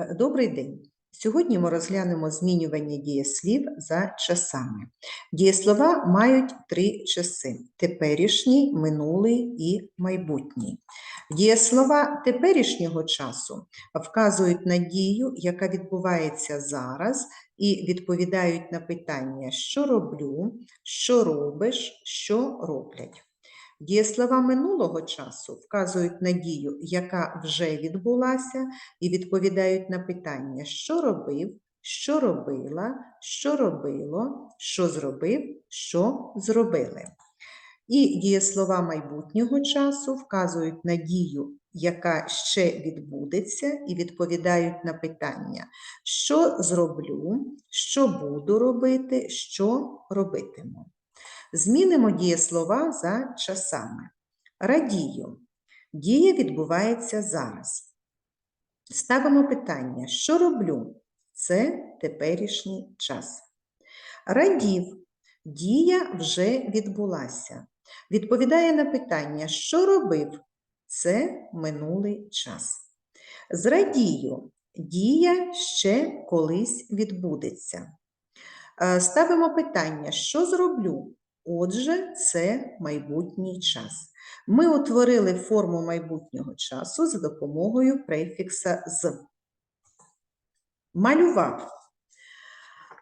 Е, Добрий день! Сьогодні ми розглянемо змінювання дієслів за часами. Дієслова мають три часи: теперішній, минулий і майбутній. Дієслова теперішнього часу вказують на дію, яка відбувається зараз, і відповідають на питання, що роблю, що робиш, що роблять. Дієслова минулого часу вказують на дію, яка вже відбулася, і відповідають на питання, що робив, що робила, що робило, що зробив, що зробили. І дієслова майбутнього часу вказують на дію, яка ще відбудеться, і відповідають на питання, що зроблю, що буду робити, що робитиму. Змінимо дієслова за часами. Радію. Дія відбувається зараз. Ставимо питання, що роблю? Це теперішній час. Радів. Дія вже відбулася. Відповідає на питання, що робив? Це минулий час. Зрадію. Дія ще колись відбудеться. Е, Ставимо питання, що зроблю? Отже, це майбутній час. Ми утворили форму майбутнього часу за допомогою префікса з. Малював.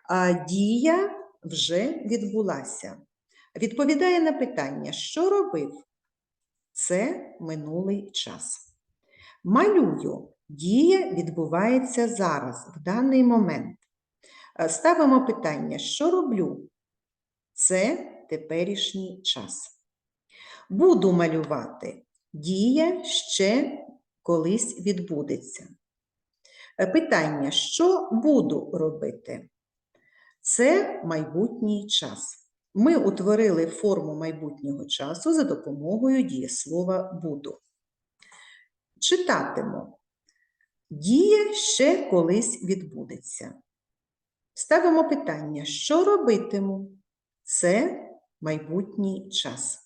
А дія вже відбулася. Відповідає на питання, що робив? Це минулий час. Малюю. Дія відбувається зараз, в даний момент. Е, Ставимо питання, що роблю? Це теперішній час. Буду малювати. Дія ще колись відбудеться. Е, Питання, що буду робити? Це майбутній час. Ми утворили форму майбутнього часу за допомогою дієслова буду. Читатиму. Дія ще колись відбудеться. Ставимо питання, що робитиму? Це майбутній час.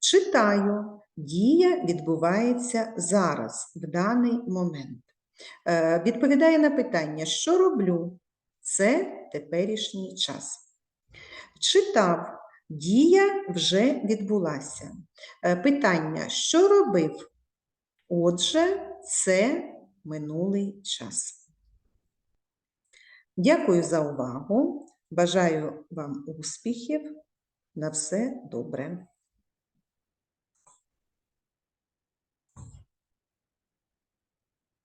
Читаю. Дія відбувається зараз, в даний момент. Е, Відповідає на питання, що роблю? Це теперішній час. Читав. Дія вже відбулася. Е, Питання, що робив? Отже, це минулий час. Дякую за увагу. Бажаю вам успіхів. На все добре.